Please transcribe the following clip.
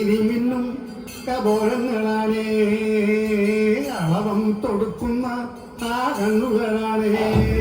ഇനി മിന്നും കബോളങ്ങളാണേ. അളവം തൊടുക്കുന്ന ആ കണ്ണുകളാണേ.